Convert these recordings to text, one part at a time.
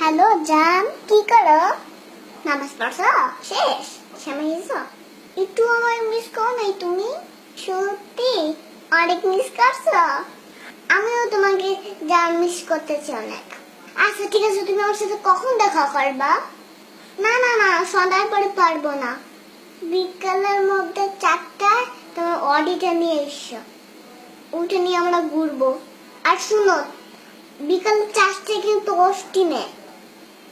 Hello, জান, কি করো? নামাজ পড়ছো শেষ, সময় গেছো। একটু আমার মিস করো নাই তুমি? সত্যি? অনেক মিস করছ? আমিও তোমাকে জান মিস করতেছি অনেক। আচ্ছা ঠিক আছে, তুমি আমার সাথে কখন দেখা করবা? না না না, সন্ধ্যার পরে পারব না। বিকালের মধ্যে চারটায় তোমার অডিটা নিয়ে এসো। উঠে নিয়ে আমরা ঘুরবো। আর শুনো, বিকাল চারটে কিন্তু অষ্টিমে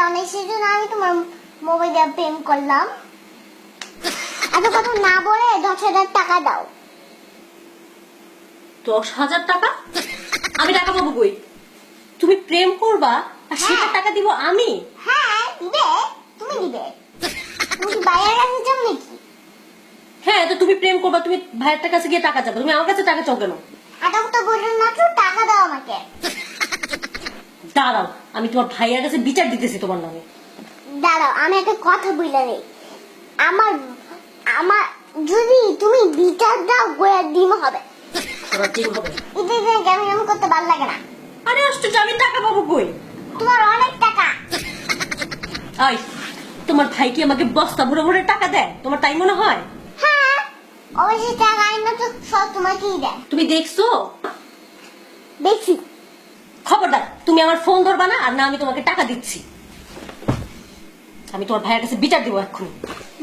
দাও না সেই জন্য আমি তোমার মোবাইল প্রেম করলাম। এত কথা না বলে দশ হাজার টাকা দাও। দশ হাজার টাকা? আমি টাকা পাবো কই? তুমি প্রেম করবা আর সেটা হ্যাঁ। টাকা দিব আমি? হ্যাঁ দিবে। তুমি দিবে। তুমি বাইরে কাছে যাও নাকি? হ্যাঁ তো তুমি প্রেম করবা তুমি ভাইয়ের কাছে গিয়ে টাকা চাবো। তুমি আমার কাছে টাকা চাও কেন? এত কথা বললেন না তো টাকা দাও আমাকে। দাঁড়াও। আমি তোমার ভাইয়ের কাছে বিচার দিতেছি তোমার নামে। দাঁড়াও আমি একটা কথা বলে নেই। আমার আমার যদি তুমি বিচার দাও গোয়ার ডিম হবে। এতে যে কেমন কেমন করতে ভালো লাগে না। আরে আশ্চর্য আমি টাকা পাবো কই? তোমার অনেক টাকা। আই তোমার ভাই কি আমাকে বস্তা ভরে ভরে টাকা দেয়? তোমার তাই মনে হয়? হ্যাঁ অবশ্যই টাকা আইনা তো সব তোমাকেই দেয়। তুমি দেখছ? দেখছি। খবরদার তুমি আমার ফোন ধরবা না আর না আমি তোমাকে টাকা দিচ্ছি। আমি তোমার ভাইয়ের কাছে বিচার দিব এক্ষুনি।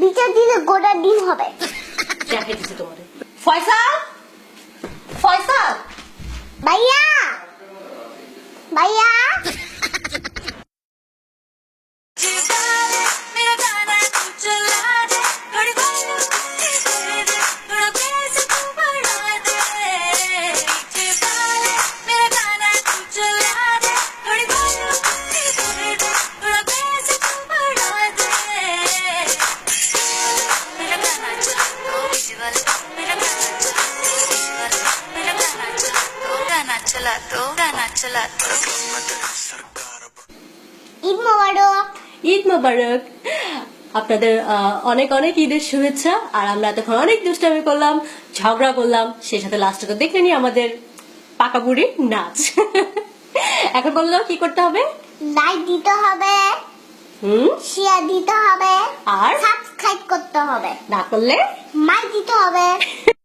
বিচার দিলে গোটা দিন হবে। দেখাই দিচ্ছি তোমার? গানা চালাতো ঈদ মোবারক। আপনাদের অনেক অনেক ঈদের শুভেচ্ছা আর আমরা এতক্ষণ অনেক দুষ্টামি করলাম ঝগড়া করলাম সেই সাথে লাস্টে তো দেখে নি আমাদের পাকা বুড়ির নাচ। এখন বলল কি করতে হবে? লাইক দিতে হবে। হুম? শেয়ার দিতে হবে। আর? সাবস্ক্রাইব করতে হবে। না করলে? মাই দিতে হবে।